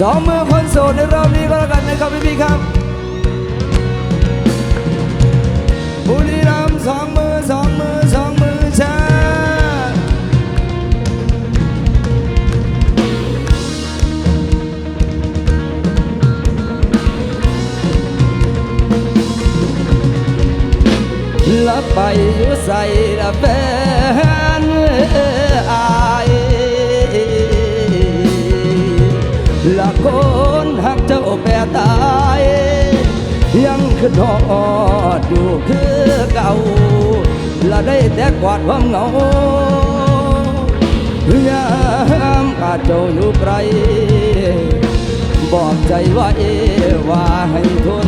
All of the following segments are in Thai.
สองมือคนโสดในรอบนี้ก็แล้วกันนะครับพี่พี่ครับบุรีรัมย์สองมือสองมือสองมือช้าลับไปอยู่ใส่ละแฟน ตายยังคือดอดอยู่คือเก่าและได้แต่กวาดความเหงายามขาดเจ้าอยู่ไกลบอกใจว่าเอว่าให้ทน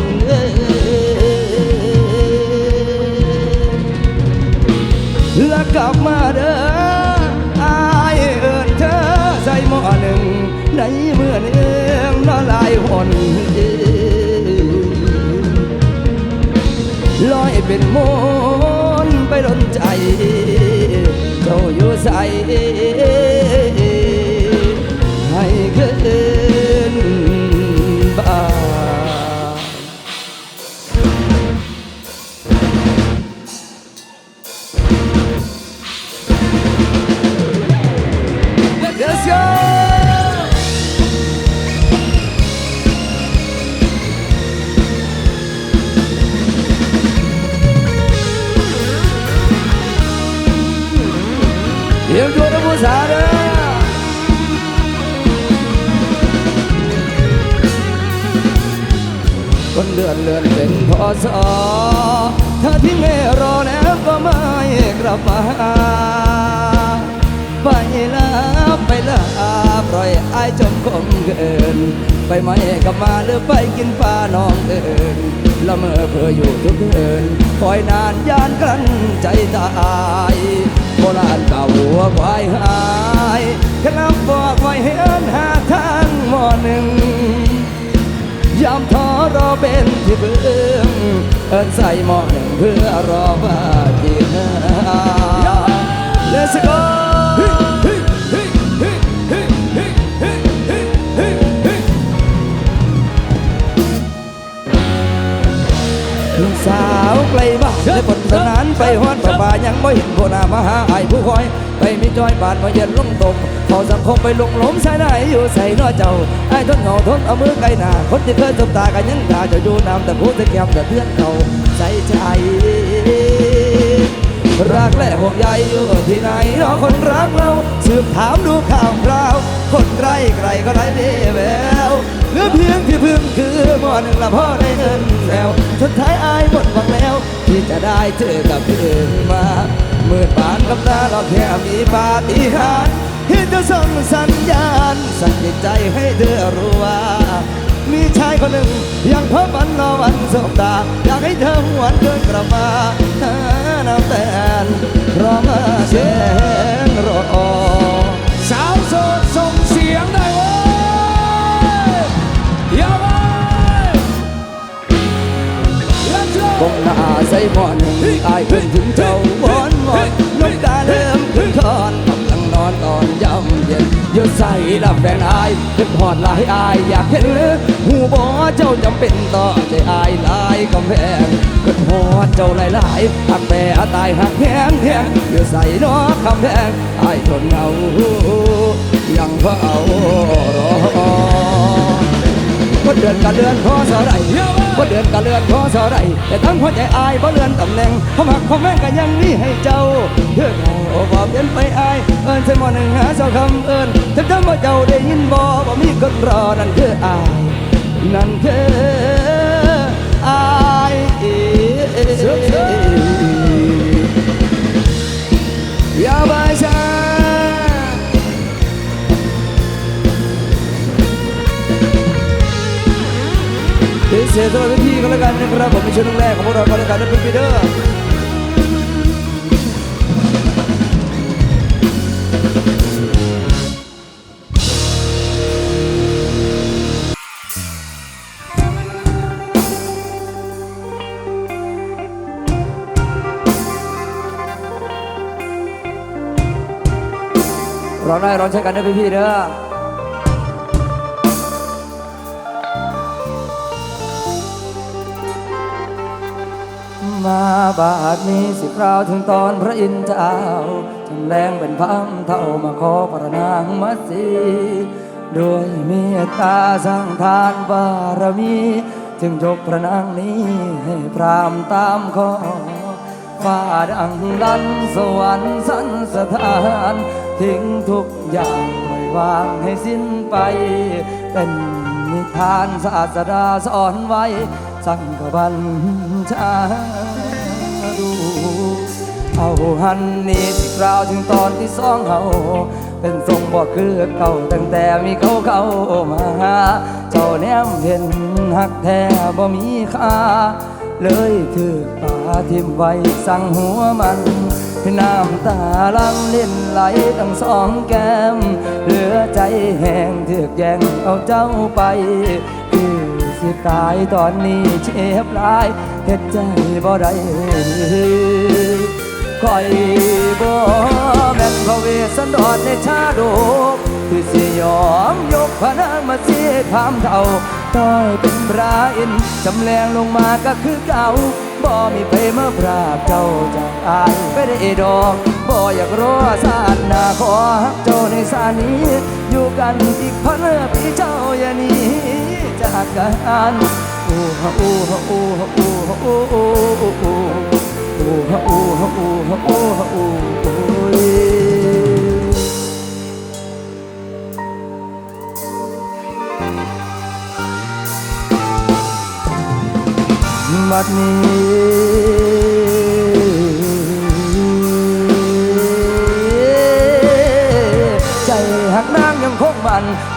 เป็นมนไปดนใจเจ้าอยู่ใส เดี๋ยวดูนะผู้สาวเด้อคนเดือนเลือนเป็นพอสอเธอที่ไม่รอแล้วก็ไม่กลับมาไปแล้วไปแล้ว ปล่อยอายจมคมเกิน ไปไหมกับมาหรือไปกินปลาน้องเอินละเมอเพื่ออยู่ทุกเอินคอยนานยานกลั้นใจตายโบราณเก่าหัวควายหายขลับบอกไว้ให้เอินหาทางหมอหนึ่งยามท้อรอเป็นที่เบื้องเอินใส่หมอหนึ่งเพื่อรอว่าที่หา Let's go ไกลบ้านได้ผลสนานไปฮอดประบายังไม่เห็นโคนามาหาไอ้ผู้คอย ไปมีจอยบานมาเย็นลงตกเขาสังคมไปลงหลมใส่ไหนอยู่ใส่นอเจ้าไอ้ทนเหงาทนเอามือไกลหน้าคนที่เคยสบตากันยังด่าจะอยู่น้ำแต่พูดแต่แก้มแต่เพื่อนเขาใส่ใจรักและห่วงใยอยู่ที่ไหนรอคนรักเราสืบถามดูข่าวคราว คนไกลไกลก็ได้เดแววเหลือเพียงที่พึ่งคือหมอหนึ่งละพ่อได้เงินแล้วสุดท้ายอายหมดหวังแล้ว ที่จะได้เจอกับพี่อื่นมาเมื่อปานกับตาเราแค่มีปาฏิหาริย์ที่จะส่งสัญญาณ สั่นจิตใจให้เธอรู้ว่า มีชายคนหนึ่งยังเพ้อฝันรอวันสบตา อยากให้เธอหวนเดินกลับมาหาน้ำแตนรอมาเสียงรอ คงหน้าใส่หมอนอายเพิ่งถึงเจ้าวอนวอนน้ำตาเริ่มขึ้นคอนกำลังนอนตอนยำเย็นอยืดใส่ดับแฟนอายขึ้นหอดลายอายอยากเห็นเลยหูบอเจ้าจำเป็นต่อใจอายลายกำแพงขึ้นหอดเจ้าหลายหลายหักแปรตายหักแพงแพงอยืดใส่นอกคำแพงอายทนเอายังเฝ้ารอ ว่เดือนกับเดือนพอสอไรว่าเดือนกับเดือนพอสอไรแต่ทั้งหัวใจอายเพราะเดือนตำแหน่งความหักความแม่งกันยังมีให้เจ้าเพื่อเขาบอกเดินไปอายเอิญใส่หมอหนึ่งหาเจ้าคำเอิญถ้าจำว่เจ้าได้ยินบ่ว่มีคนรอนั่นคืออายนั่นคืออายอย่าไปช้ เสียสำหรับพี่ก็แล้วกันนะครับผมเป็นชุดแรกของพวกเราก็แล้วกันนะเป็นปีเดอร์ร้องได้ร้องใช้กันนะพี่ๆเด้อ มาบาดนี้สิคราวถึงตอนพระอินทร์เจ้าจำแรงเป็นพังเท่ามาขอพระนางมัสสีด้วยเมตตาสร้างทานบารมี จึงยกพระนางนี้ให้พรามตามขอฟาดังลันสวรรค์สันสถานทิ้งทุกอย่างปล่อยวางให้สิ้นไป เป็นนิทานศาสดาสอนไว้ สั่งกบัญชาดูเอาหันนี่สิกล่าวถึงตอนที่สองเขาเป็นทรงบอกคือเก่าตั้งแต่มีเขาเข้ามาเจ้าแนมเห็นหักแท้บ่มีค่าเลยถือป่าทิมไว้สั่งหัวมันน้ำตาลังเล่นไหลทั้งสองแก้ม เหลือใจแห้งเถือกแย่งเอาเจ้าไป สิตายตอนนี้เจ็บหลายเฮ็ดใจบ่ได้คอยบ่แม่นพระเวสสันดรในชาดกคือสิยอมยกพระนางมาเสียความเท่าต้อยเป็นพระอินจำแรงลงมาก็คือเก่าบ่มีไปมาปราบเจ้าจากอายไปได้ดอกบ่อยากรอสานนาขอฮักเจ้าในสานี้ อยู่กันอีกพันปีเจ้าอย่านี้ จากกันโอ้ฮะโอ้ฮะโอ้ฮะโอ้ฮะโอ้โอ้โอ้โอ้โอ้ฮะโอ้ฮะโอ้ฮะโอ้ฮะโอ้โอ้บัดนี้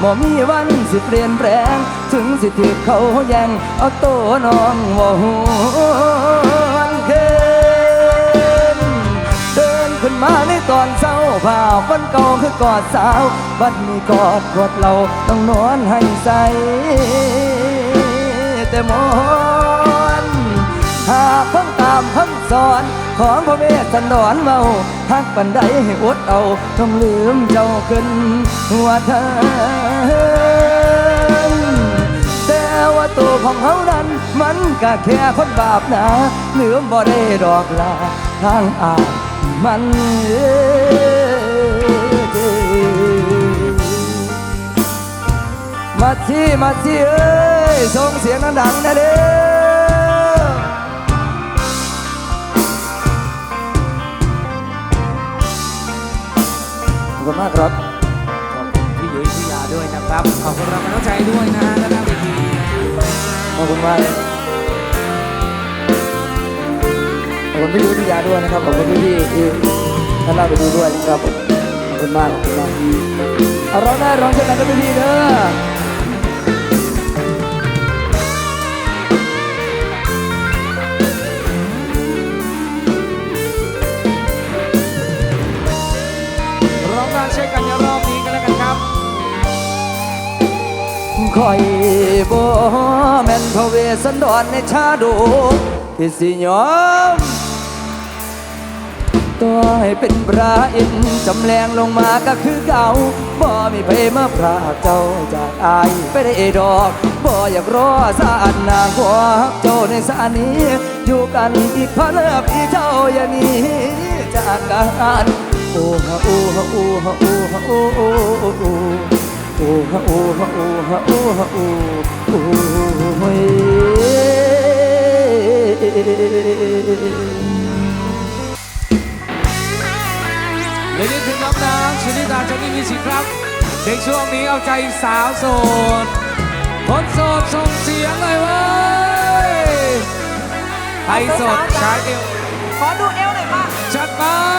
บ่มีวันสิเปลี่ยนแปลง ถึงสิถือเขาแย่งเอาโตน้องบ่หวนคืนเดินขึ้นมาในตอนเช้าภาพวันเก่าคือกอดสาวบัดนี้กอดกอดเราต้องนอนให้ใสแต่มอนหากเพิ่งตามคำสอนของพระเวสสันดรเมา หักปันใดให้อดเอาต้องลืมเจ้าขึ้นหัวเธอแต่ว่าตัวของเขานั้นมันก็แค่คนบาปนะเหลืมบ่ได้ดอกลาทางอายมันมาที่มาที่เอ้ยส่งเสียงดังๆนะเด้ อบคุณมากครับขอบคุณพี่ยุ้ยพี่ยาด้วยนะครับ ขอบคุณเรามาน้องใจด้วยนะฮะด้านหน้าเวทีขอบคุณมากขอบคุณพี่ยุ้ยพี่ยาด้วยนะครับ ขอบคุณพี่พี่ที่ท่านเราไปดูด้วยนะครับขอบคุณมากขอบคุณมากเอาร้องได้ร้องเช่นกันนะพี่พี่เด้อ คอยบ่แม่นพระเวสสันดรในชาดกที่สิยอมตัวให้เป็นพระอินจำแรงลงมาก็คือเก่าบ่มีเพมาพรากเจ้าจากอายไปได้ดอกบ่อยากรอสานนางขวากเจ้าในสานี้ อยู่กันอีกพันปีเจ้าอย่าหนี้จากกันโอ้ฮะโอ้ฮะโอ้ฮะโอ้ฮะโอ้ โอ้โอ้โอ้โอ้ฮะโอ้ฮะโอ้ฮะโอ้ฮะโอ้โอ้ยเดี๋ยวนี้ถึงน้องนางชนิดาจะไม่มีสิทธิ์ครับในช่วงนี้เอาใจสาวโสดคนโสดส่งเสียงเลยเว้ยใครโสดชายเอวขอดูเอวหน่อยมาจัดไป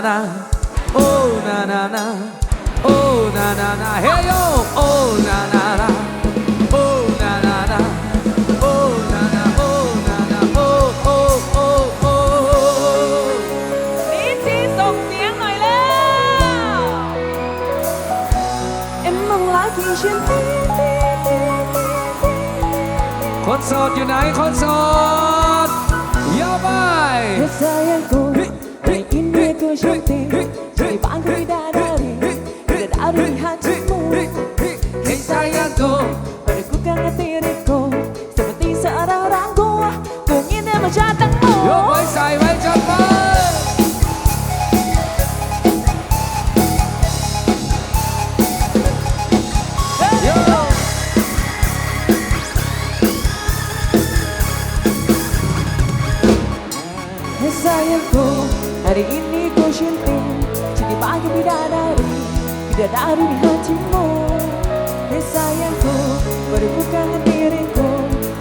na. Na oh na na na. Oh na na na. Hey, yo. Oh na na na. Oh na con sọt như này con sọt. Hey. dan arun hatimu. Hei sayangku berbukalah diriku.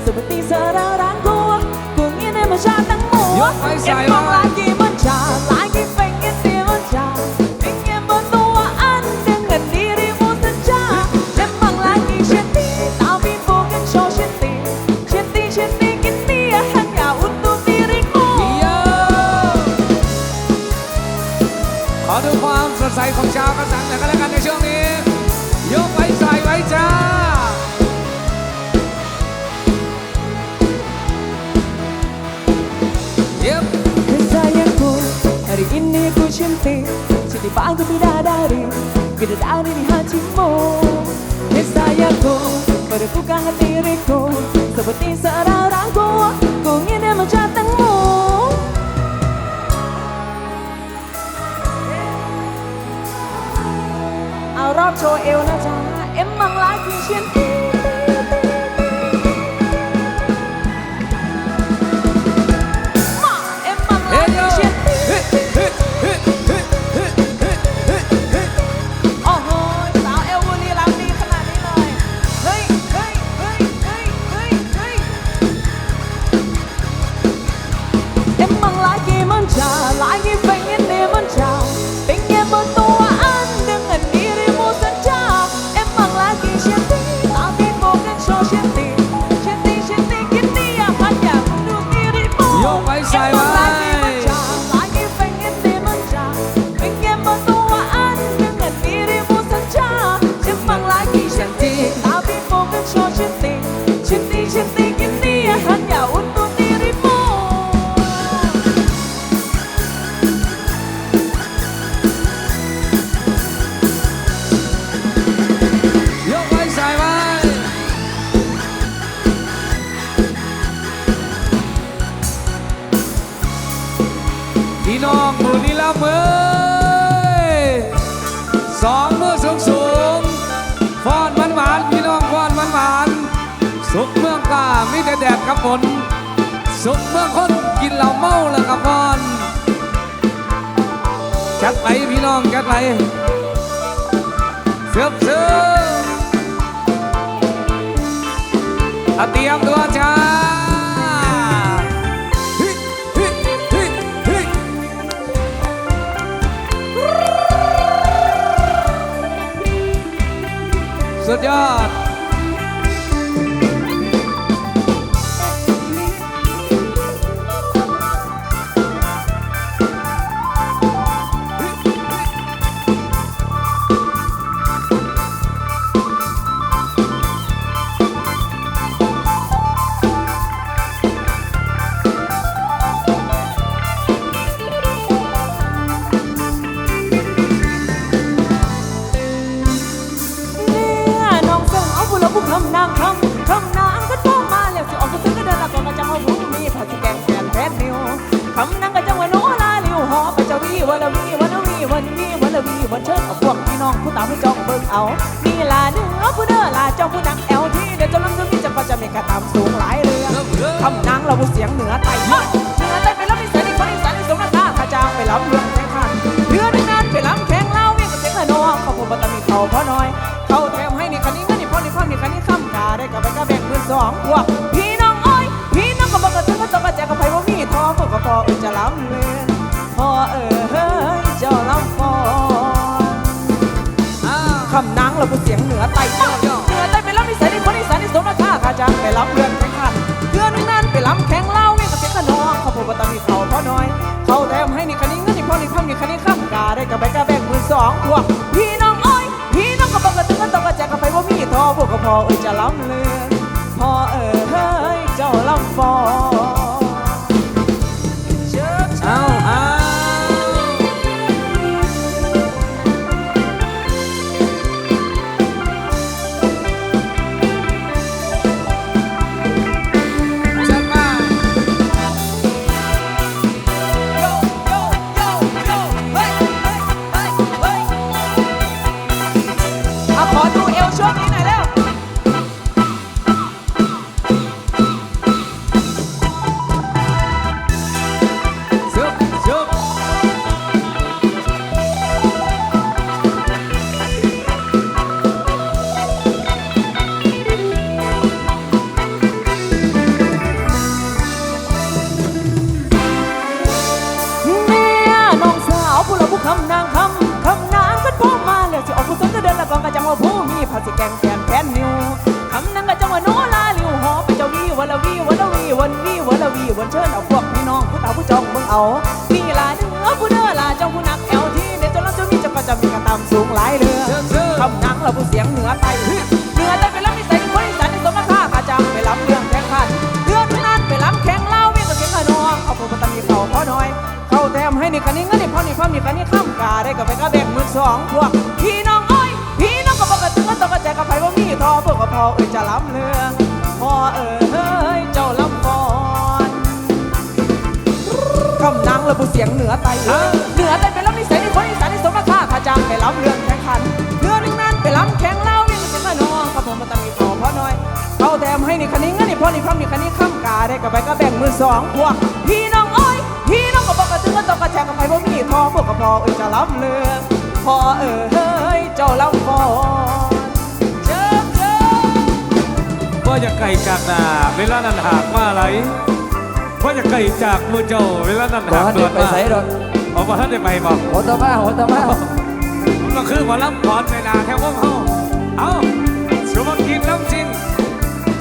Seperti seorang rangku Ku ingin menjatangmu Entong lagi menjalan ini ku cinti Cinti pangku tidak dari tidak dari di hatimu. Hei sayangku Merepukan diriku Seperti seorang-orangku Ku ingin mencatangmu Aurora cho yêu na cha สุขเมืองกามีแต่แดดกับฝนสุขเมืองคนกินเหล้าเมาแล้วกับฟอนจัดไปพี่น้องจัดไปเสือบเสือเอตรียมตัวจ้าสุดยอด ผู้เสียงเหนือไต่เหนือไต่ไปรับนิสัยดีคนอีสานที่สมราคาข้าจ้างไปรับเรื่องแข่งขันเรือนึงนั้นไปรับแข่งเล่าเวียงกับเสียงละนองเขาผมบัตมีเขาพอน้อย เขาแถมให้นี่คันนี้เงินนี่พ่อนี่พ่อนี่คันนี้ข้ามกาได้กับไปกับแบ่งเพื่อนสองพวกพี่น้องอ้อยพี่น้องก็บอกกันถึงก็ต้องกระแจกกับไผว่ามีทองพวกก็พอเออจะล้ำเลือนพอเออเฮ้ยเจ้าล้ำฟอนคำนางเราผู้เสียงเหนือไต่เหนือไต่ไปรับนิสัยดีคนอีสานที่สมราคาข้าจ้างไปรับเรือ องพวกพี่น้องอ้อยพี่น้องก็บอกกันถึงก็ต้องกระแจกกันไปว่ามีทอพวกก็พอเอ้ยจะล้ำเลือพอเออเจ้าลำฟอง แถมให้นี่คันนี้เงินนี่พ่อนี่พ่อนี่คันนี้ข้ามกาได้กับไปก็แบ่งมือสองพวกพี่น้องเอ้ยพี่น้องก็บอกกันตึงก็ต้องกระจายกับไผว่ามีทอพวกกับพอเอ้ยจะล้ำเรื่องพ่อเอ้ยเจ้าลำฟอนคำนางระบุเสียงเหนือไตเหนือไตเป็นล้ำนิสัยในคนอีสานในสมราคาถ้าจ้างไปล้ำเรื่องแข่งขันเรือหนึ่งนั้นไปล้ำแข่งเล่าเวียงกับเสียงขนองครับผมมาตำหนิเขาพอน้อยเขาแถมให้นี่คันนี้เงินนี่พ่อนี่พ่อนี่คันนี้ข้ามกาได้กับไปก็แบ่งมือสองพวกพี่น้อง ก็บอกกันถึงว่าต้องกระแจกกับไปว่ามีทอพวกกับพอเอ้ยจะล้ำเรื่อพอเอ้ยเจ้าล้ำฟอนเจิมเจิมว่าจะไก่จากนาเวลานั้นหากมาไหลว่าจะไก่จากมือเจ้าเวลานั้นหากทันได้ไปใส่ดอกเอามาท่านได้ไปบอกโหตะมาโหตะมามันก็คือหมาล้ำพรในนาแถวพวกเขาเอาสุภกินน้ำจริง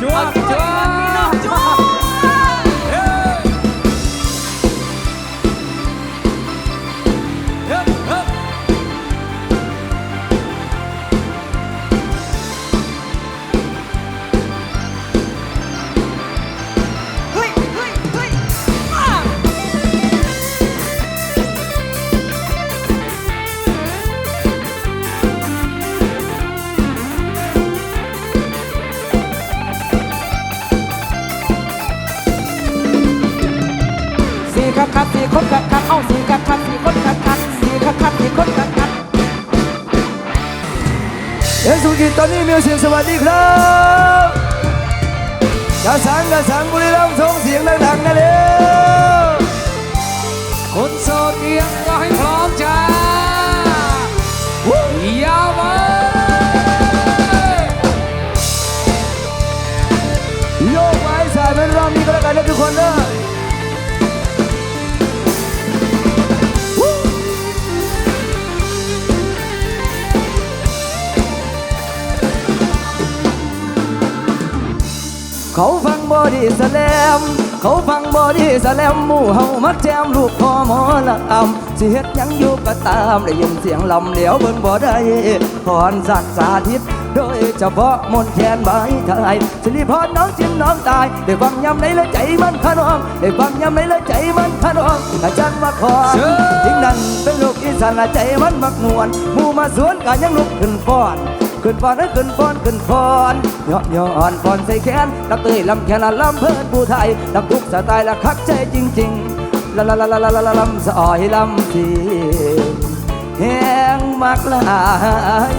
จวเอาบจวบ กิตอนนี้มิวสิกสวัสดีครับกระสังกระสังบุรีรัมย์ส่งเสียงดังๆนะเร็วคนโสดเอียงก็ให้พร้อมจ้ายาวมาโยกไว้สายเป็นรอบนี้ก็แล้วกันนะทุกคนนะเขา บอดี้สแลมเขาฟังบอดี้สแลมหมู่เฮามักแจมลูกคอหมอลำสิเฮ็ดหยังอยู่ก็ตามได้ยินเสียงลำเหลียวเบิ่งบ่ได้พรสัตว์สาธิตโดยเฉพาะมนต์แคนใบไทยสิริพรน้องจิ้มน้องตายได้ฟังยำในและใจมันขนองได้ฟังยำในและใจมันขนองอาจารย์มาขอทิ้งนั้นเป็นลูกอีสานละใจมันมักมวนหมู่มาสวนก็ยังลุกขึ้นฟ้อน ขึ้นฟอนเอ้ยขึ้นฟอนขึ้นฟอนย้อนย้อนฟอนใส่แขนนักเตยลำแขนละลำเพิ่นผู้ไทยลำทุกสไตล์ละคักใจจริงๆละละละละละละละลำสอยลำทีแหงมักหลาย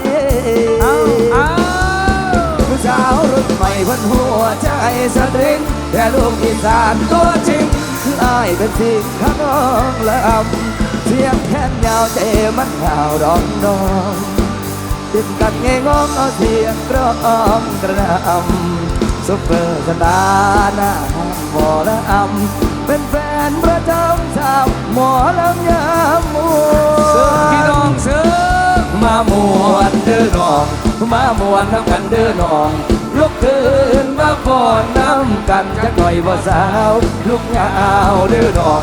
เอาเอาผู้สาวรุ่นใหม่เพันหัวใจสตริงแต่ลูกอีสานตัวจริงคืออายเป็นสิ่งข้างน้องละอำเสียงแค้นยาวใจมันยาวดองดอง ติดกันเงงงเอาเสียงกรองกระนำซุปเปอร์สตาร์หน้าหมอละอำเป็นแฟนประจำสาวหมอลำยามมัเสิร์ฟพี่น้องเสิร์ฟมามวนเด้อน้อง มามวนน้ำกันเด้อน้องลุกขึ้นมาฟ้อนน้ำกันจักหน่อยบ่สาว ลุกยาวเด้อนอง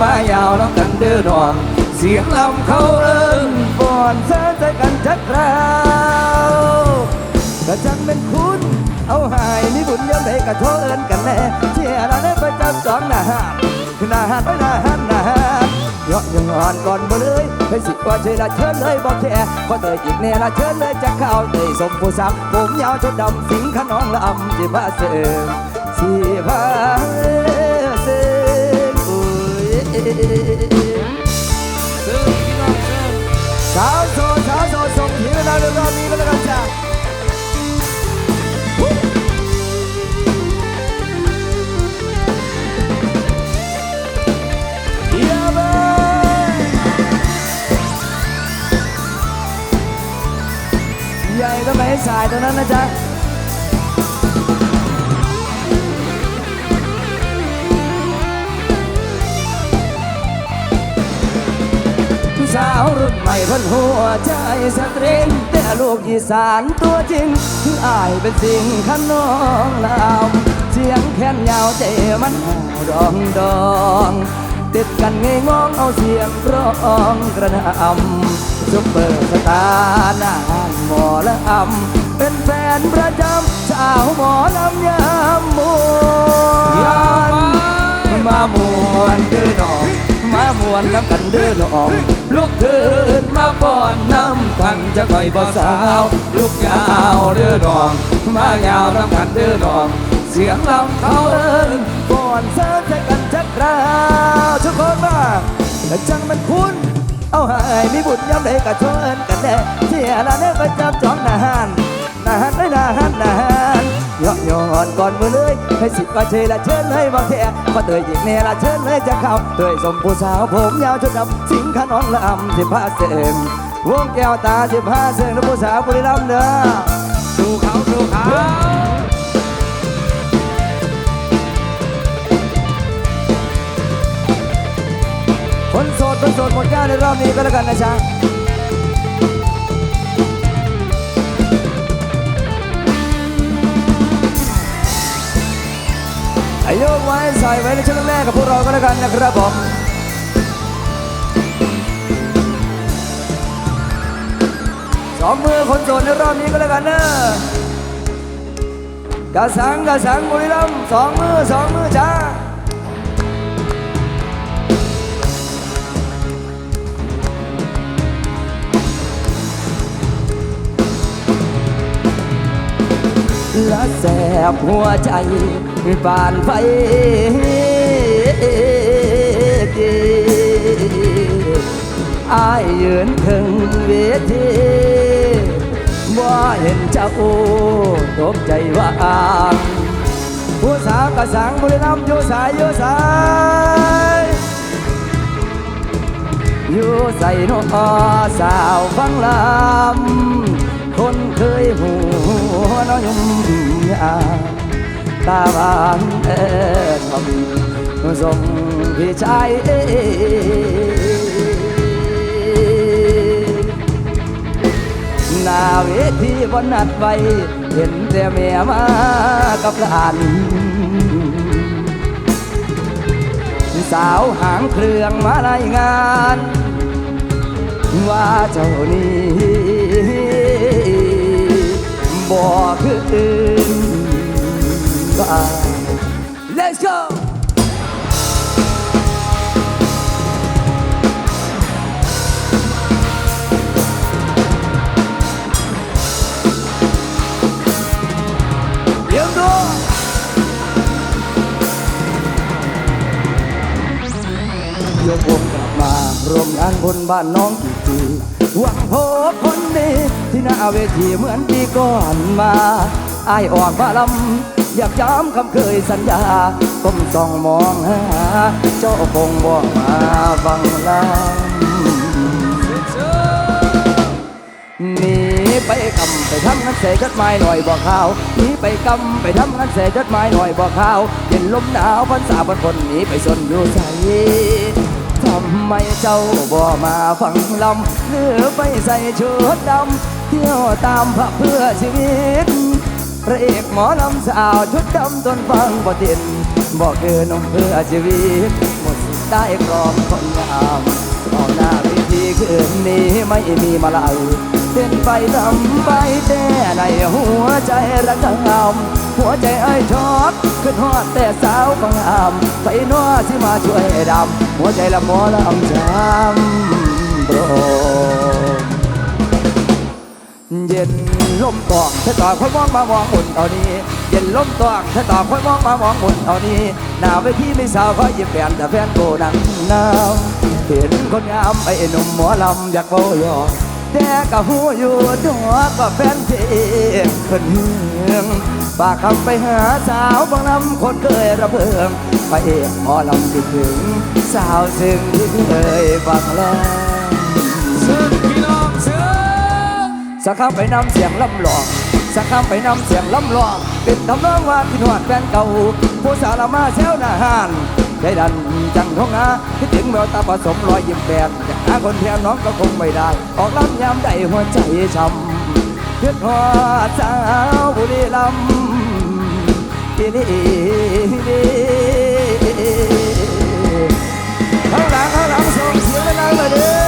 มายาวน้ำกันเด้อนอง เสียงลำเขาเอิ้นฟ้อนเสใจกันจักคราวกระจังเป็นคุณ เอาหายมีบุญยามใดก็โทษเอินกันแน่เที่ยละได้ประจำสองหน้าหาดหน้าหาดไปหน้าหาดหน้าหาดยอดยังอ่อนก่อนบ่เลยไปสิว่าเธอละเชิญเลยบอกแค่พอเตยอีกแน่ละเชิญเลยจะเข้าเตยสมผู้สาวผมยาวชุดดำสิงขนองละอำสิพาเสริมสิพาเสริมอุ้ยซึ่งพี่น้อ สาวโสดสาวโสดส่งผิวเราเรื่องรอบนี้ก็แล้วกันจ้ะเยี่ยมเลยใหญ่ก็ไม่สายตรงนั้นนะจ๊ะ พันหัวใจสตริงแต่ลูกอีสานตัวจริงคืออายเป็นสิ่งขนองลำเสียงแค้นยาวใจมันดองดองติดกันง่ายงองเอาเสียงร้องกระหนำซุปเปอร์สตาร์นานหมอละอำเป็นแฟนประจำสาวหมอลำยามมวนมามวนเด้อน้อง มามวนน้ำกันเด้อน้องลุกขึ้นมาป้อนน้ำกันจะคอยบ่สาวลุกยาวเด้อน้องมายาวน้ำกันเด้อน้องเสียงลำเขาเอินป้อนเสิร์ฟใจกันชักราวทุกคนมาแต่จังมันคุ้นเอาใหายมีบุญย้ำใดก็ชวนกันแน่เสียละเน่ประจำจองนาหานนาหานไม่นาหานนาหาน ยอกยอนก่อนมือเลยให้สิบว่าเชยละเชิญเลยบอกแท้พอเตยอีกแน่ละเชิญเลยจะเข้าเตยสมผู้สาวผมยาวชุดดำสิงขนองละอำสิบห้าเสมวงแก้วตาสิบห้าเสงและผู้สาวบุรีรัมย์เด้อสู่เขาสู่เขาคนโสดคนโสดหมดก้าในรอบนี้ก็แล้วกันนะจ๊ะ ใส่ไว้ในช่วงแรกกับพวกเราก็แล้วกันนะครับผมสองมือคนโสดในรอบนี้ก็แล้วกันเนอะกระสังกระสังบุรีรัมสองมือสองมือจ้า บหัวใจบานไฟอายยืนถึงเวทีว่าเห็นเจ้าตกใจว่าอางผู้สาวกระสังบุรีรัมย์อยู่สายอยู่สายอยู่ใส่นอสาวฟังลำ คนเคยหูน้อยมยาตาบานเอ่ทำส่งพี่ชายเอ่หน้าเวทีบนนัดไว้ เห็นแต่แม่มากับหลานสาวหางเครื่องมารายงาน ว่าเจ้านี้ บ่คืออื่นว่า Let's go เตรียมตัวยกวงกลับมารวมงานบนบ้านน้องกี่ที หวังพบคนดีที่หน้าเวทีเหมือนปีก่อนมาอายอ่อนพาลำอยากย้ำคำเคยสัญญาก้มส่องมองหาเจ้าคงบอกมาฟังลำหนีไปกำไปทำงานเสจดหมายหน่อยบอกข่าวหนีไปกำไปทำงานเสจดหมายหน่อยบอกข่าวเย็นลมหนาวพันสาพันคนหนีไปสนอยู่ใสำไมเจ้าบ่มาฟังลำหรือไปใส่ชุดดำเที่ยวตามพระเพื่อชีวิตพระเอกหมอลำสาวชุดดำต้นฟังบ่ตินบอกเกินมเพื่อชีวิต หมดสิทธิ์ได้กรองคนงามเอาหน้าเวิธีคืนนี้ไม่มีมาลายเป็นไปทำไปแต่ในหัวใจระกำ หัวใจไอ้ชอบขึ้นฮอดแต่สาวบางอำไปนัวที่มาช่วยดำ หัวใจละหมอละอำช้ำโปรเย็นลมตอกเธอต่อคนมองมามองบนเอานี้เย็นลมตอกเธอต่อคนมองมามองบนเอานี้หน้าเวทีไม่สาวเขายิ้มแย้มแต่แฟนโกนังหนาวเห็นคนงามไอ้หนุ่มหมอลำอยากเบาหยอกแต่ก็หูอยู่ดัวก็แฟนเพลงคนเฮือง ฝากคำไปหาสาวบางลำคนเคยระเบิงพระเอกหมอลำคิดถึง สาวซึ่งที่เคยฟังแล้วซึ่งพี่น้องซึ่งสักคำไปนำเสียงลำหลอกสักคำไปนำเสียงลำหลอกเป็นทำนองว่าพี่นวดแฟนเก่า ผู้สาวละมาแซวหน้าหานใจดันจังท้องนาคิดถึงแววตาผสมรอยยิ้มแปดอยากหาคนแทนน้องก็คงไม่ได้ ออกลำยามใดหัวใจช้ำคิดฮอดสาวบุรีลำ นี่ข้าหลังเข้าหลังส่งเสียงไปแล้วเลย